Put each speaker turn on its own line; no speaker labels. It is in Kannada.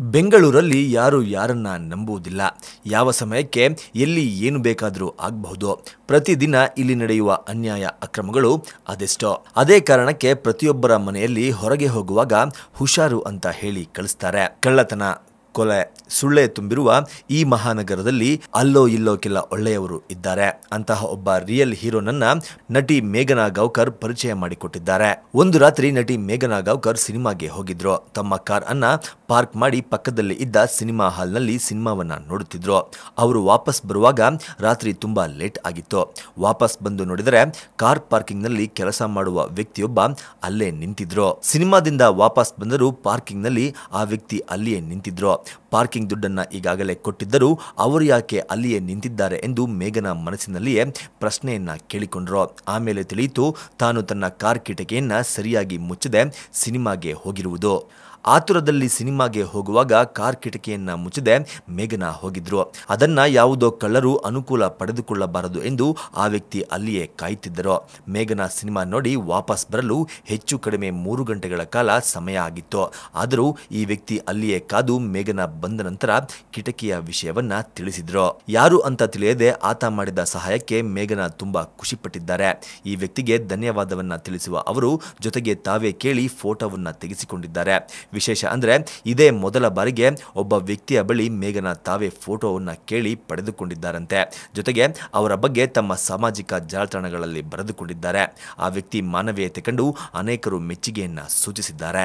ಬೆಂಗಳೂರಲ್ಲಿ ಯಾರು ಯಾರನ್ನ ನಂಬುವುದಿಲ್ಲ. ಯಾವ ಸಮಯಕ್ಕೆ ಎಲ್ಲಿ ಏನು ಬೇಕಾದರೂ ಆಗಬಹುದು. ಪ್ರತಿದಿನ ಇಲ್ಲಿ ನಡೆಯುವ ಅನ್ಯಾಯ ಅಕ್ರಮಗಳು ಅದೆಷ್ಟೋ. ಅದೇ ಕಾರಣಕ್ಕೆ ಪ್ರತಿಯೊಬ್ಬರ ಮನೆಯಲ್ಲಿ ಹೊರಗೆ ಹೋಗುವಾಗ ಹುಷಾರು ಅಂತ ಹೇಳಿ ಕಳಿಸ್ತಾರೆ. ಕಳ್ಳತನ ಕೊಲೆ ಸುಳ್ಳೆ ತುಂಬಿರುವ ಈ ಮಹಾನಗರದಲ್ಲಿ ಅಲ್ಲೋ ಇಲ್ಲೋ ಕೆಲ ಒಳ್ಳೆಯವರು ಇದ್ದಾರೆ. ಅಂತಹ ಒಬ್ಬ ರಿಯಲ್ ಹೀರೋನನ್ನ ನಟಿ ಮೇಘನಾ ಗೌಕರ್ ಪರಿಚಯ ಮಾಡಿಕೊಟ್ಟಿದ್ದಾರೆ. ಒಂದು ರಾತ್ರಿ ನಟಿ ಮೇಘನಾ ಗೌಕರ್ ಸಿನಿಮಾಗೆ ಹೋಗಿದ್ರು. ತಮ್ಮ ಕಾರ್ ಅನ್ನ ಪಾರ್ಕ್ ಮಾಡಿ ಪಕ್ಕದಲ್ಲಿ ಇದ್ದ ಸಿನಿಮಾ ಹಾಲ್ನಲ್ಲಿ ಸಿನಿಮಾವನ್ನ ನೋಡುತ್ತಿದ್ರು. ಅವರು ವಾಪಸ್ ಬರುವಾಗ ರಾತ್ರಿ ತುಂಬಾ ಲೇಟ್ ಆಗಿತ್ತು. ವಾಪಸ್ ಬಂದು ನೋಡಿದರೆ ಕಾರ್ ಪಾರ್ಕಿಂಗ್ನಲ್ಲಿ ಕೆಲಸ ಮಾಡುವ ವ್ಯಕ್ತಿಯೊಬ್ಬ ಅಲ್ಲೇ ನಿಂತಿದ್ರು. ಸಿನಿಮಾದಿಂದ ವಾಪಸ್ ಬಂದರೂ ಪಾರ್ಕಿಂಗ್ನಲ್ಲಿ ಆ ವ್ಯಕ್ತಿ ಅಲ್ಲಿಯೇ ನಿಂತಿದ್ರು. ಪಾರ್ಕಿಂಗ್ ದುಡ್ಡನ್ನು ಈಗಾಗಲೇ ಕೊಟ್ಟಿದ್ದರೂ ಅವರು ಯಾಕೆ ಅಲ್ಲಿಯೇ ನಿಂತಿದ್ದಾರೆ ಎಂದು ಮೇಘನ ಮನಸ್ಸಿನಲ್ಲಿಯೇ ಪ್ರಶ್ನೆಯನ್ನ ಕೇಳಿಕೊಂಡ್ರು. ಆಮೇಲೆ ತಿಳಿಯಿತು, ತಾನು ತನ್ನ ಕಾರ್ ಕಿಟಕಿಯನ್ನು ಸರಿಯಾಗಿ ಮುಚ್ಚದೆ, ಸಿನಿಮಾಗೆ ಹೋಗಿರುವುದು. ಆತುರದಲ್ಲಿ ಸಿನಿಮಾಗೆ ಹೋಗುವಾಗ ಕಾರ್ ಕಿಟಕಿಯನ್ನ ಮುಚ್ಚದೆ, ಮೇಘನ ಹೋಗಿದ್ರು. ಅದನ್ನ ಯಾವುದೋ ಕಳ್ಳರು ಅನುಕೂಲ ಪಡೆದುಕೊಳ್ಳಬಾರದು ಎಂದು ಆ ವ್ಯಕ್ತಿ ಅಲ್ಲಿಯೇ ಕಾಯುತ್ತಿದ್ದರು ಮೇಘನ ಸಿನಿಮಾ ನೋಡಿ ವಾಪಸ್ ಬರಲು ಹೆಚ್ಚು ಕಡಿಮೆ ಮೂರು ಗಂಟೆಗಳ ಕಾಲ ಸಮಯ ಆಗಿತ್ತು. ಆದರೂ ಈ ವ್ಯಕ್ತಿ ಅಲ್ಲಿಯೇ ಕಾದು ಮೇಘನ ಬಂದ ನಂತರ ಕಿಟಕಿಯ ವಿಷಯವನ್ನ ತಿಳಿಸಿದ್ರು. ಯಾರು ಅಂತ ತಿಳಿಯದೆ ಆತ ಮಾಡಿದ ಸಹಾಯಕ್ಕೆ ಮೇಘನ ತುಂಬಾ ಖುಷಿಪಟ್ಟಿದ್ದಾರೆ. ಈ ವ್ಯಕ್ತಿಗೆ ಧನ್ಯವಾದವನ್ನ ತಿಳಿಸುವ ಅವರು ಜೊತೆಗೆ ತಾವೇ ಕೇಳಿ ಫೋಟೋವನ್ನ ತೆಗೆಸಿಕೊಂಡಿದ್ದಾರೆ. ವಿಶೇಷ. ಅಂದರೆ ಇದೇ ಮೊದಲ ಬಾರಿಗೆ ಒಬ್ಬ ವ್ಯಕ್ತಿಯ ಬಳಿ ಮೇಘನ ತಾವೇ ಫೋಟೋವನ್ನು ಕೇಳಿ ಪಡೆದುಕೊಂಡಿದ್ದಾರಂತೆ. ಜೊತೆಗೆ ಅವರ ಬಗ್ಗೆ ತಮ್ಮ ಸಾಮಾಜಿಕ ಜಾಲತಾಣಗಳಲ್ಲಿ ಬರೆದುಕೊಂಡಿದ್ದಾರೆ. ಆ ವ್ಯಕ್ತಿ ಮಾನವೀಯತೆ ಕಂಡು ಅನೇಕರು ಮೆಚ್ಚುಗೆಯನ್ನು ಸೂಚಿಸಿದ್ದಾರೆ.